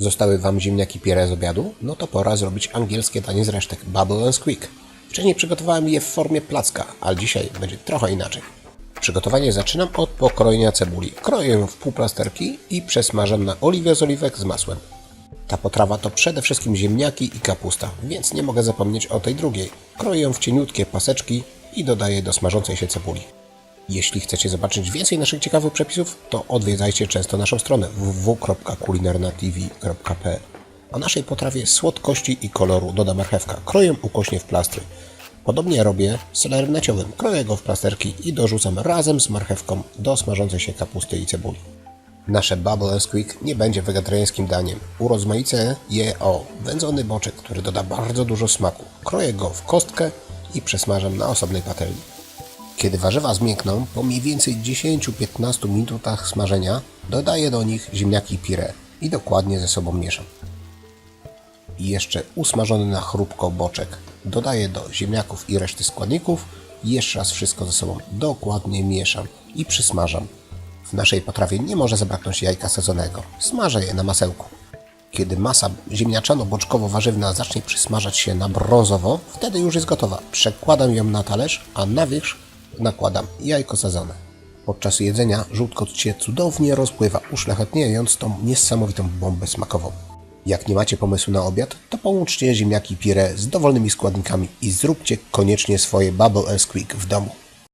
Zostały Wam ziemniaki pire z obiadu? No to pora zrobić angielskie danie z resztek Bubble and Squeak. Wcześniej przygotowałem je w formie placka, ale dzisiaj będzie trochę inaczej. Przygotowanie zaczynam od pokrojenia cebuli. Kroję ją w półplasterki i przesmażam na oliwie z oliwek z masłem. Ta potrawa to przede wszystkim ziemniaki i kapusta, więc nie mogę zapomnieć o tej drugiej. Kroję ją w cieniutkie paseczki i dodaję do smażącej się cebuli. Jeśli chcecie zobaczyć więcej naszych ciekawych przepisów, to odwiedzajcie często naszą stronę www.kulinarnatv.pl O naszej potrawie słodkości i koloru doda marchewka. Kroję ukośnie w plastry. Podobnie robię z selerem naciowym. Kroję go w plasterki i dorzucam razem z marchewką do smażącej się kapusty i cebuli. Nasze Bubble and Squeak nie będzie wegetariańskim daniem. Urozmaicę je o wędzony boczek, który doda bardzo dużo smaku. Kroję go w kostkę i przesmażam na osobnej patelni. Kiedy warzywa zmiękną, po mniej więcej 10-15 minutach smażenia, dodaję do nich ziemniaki pire i dokładnie ze sobą mieszam. I jeszcze usmażony na chrupko boczek dodaję do ziemniaków i reszty składników i jeszcze raz wszystko ze sobą dokładnie mieszam i przysmażam. W naszej potrawie nie może zabraknąć jajka sadzonego. Smażę je na masełku. Kiedy masa ziemniaczano-boczkowo-warzywna zacznie przysmażać się na brązowo, wtedy już jest gotowa. Przekładam ją na talerz, a na wierzch nakładam jajko sadzone. Podczas jedzenia żółtkot się cudownie rozpływa, uszlachetniając tą niesamowitą bombę smakową. Jak nie macie pomysłu na obiad, to połączcie ziemniaki pire z dowolnymi składnikami i zróbcie koniecznie swoje Bubble Squeak w domu.